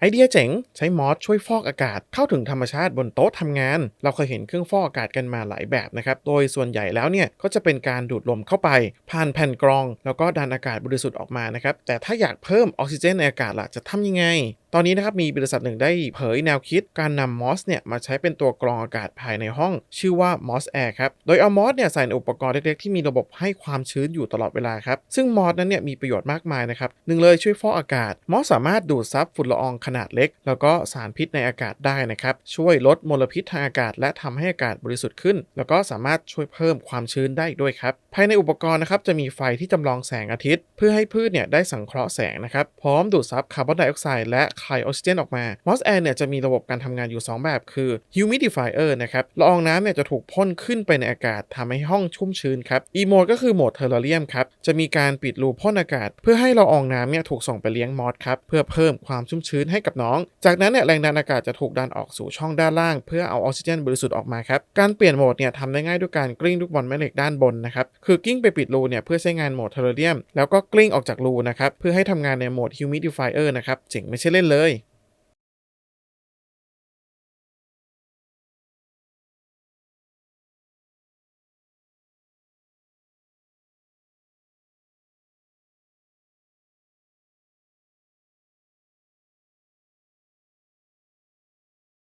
ไอเดียเจ๋ง ใช้มอสช่วยฟอกอากาศเข้าถึงธรรมชาติบนโต๊ะทำงาน เราเคยเห็นเครื่องฟอกอากาศกันมาหลายแบบนะครับ โดยส่วนใหญ่แล้วเนี่ยก็จะเป็นการดูดลมเข้าไป ผ่านแผ่นกรอง แล้วก็ดันอากาศบริสุทธิ์ออกมานะครับ แต่ถ้าอยากเพิ่มออกซิเจนในอากาศล่ะจะทำยังไง ตอนนี้นะครับมีบริษัทหนึ่งได้เผยแนวคิดการนำมอสเนี่ยมาใช้เป็นตัวกรองอากาศภายในห้อง ชื่อว่า MOS Air ครับ โดยเอามอสเนี่ยใส่ในอุปกรณ์เล็กๆ ที่มีระบบให้ความชื้นอยู่ตลอดเวลาครับ ซึ่งมอสนั้นเนี่ยมีประโยชน์มากมายนะครับหนึ่งเลยช่วยฟอกอากาศ มอสสามารถดูดซับฝุ่นละอองขนาดเล็ก แล้วก็สารพิษในอากาศได้นะครับช่วยลดมลพิษทางอากาศ และทำให้อากาศบริสุทธิ์ขึ้น แล้วก็สามารถช่วยเพิ่มความชื้นได้ด้วยครับภายในอุปกรณ์นะครับจะมีไฟที่จำลองแสงอาทิตย์ เพื่อให้พืชเนี่ยได้สังเคราะห์แสงนะครับพร้อมดูดซับคาร์บอนไดออกไซด์และคายออกซิเจนออกมา Moss Air เนี่ยจะมีระบบการทำงานอยู่ 2 แบบคือ humidifier นะครับละอองน้ำเนี่ยจะถูกพ่นขึ้นไปในอากาศทำให้ห้องชุ่มชื้นครับ e mode ก็คือโหมดเทอร์เรียมครับจะมีการปิดรูพ่นอากาศ เพื่อให้ละอองน้ำเนี่ยถูกส่งไปเลี้ยงมอสครับเพื่อเพิ่มความชุ่มชื้นให้กับน้อง จากนั้นเนี่ยแรงดันอากาศจะถูกดันออกสู่ช่องด้านล่าง เพื่อเอาออกซิเจนบริสุทธิ์ออกมาครับการเปลี่ยนโหมดเนี่ยทำได้ง่ายด้วยการกลิ้งลูกบอลแม่เหล็กด้านบนนะครับคือกลิ้งไปปิดรูเนี่ยเพื่อใช้งานโหมดเทอร์เรียมแล้วก็กลิ้งออกจากรูนะครับเพื่อให้ทำงานในโหมด humidifier นะครับเจ๋งไม่ใช่เล่นเลย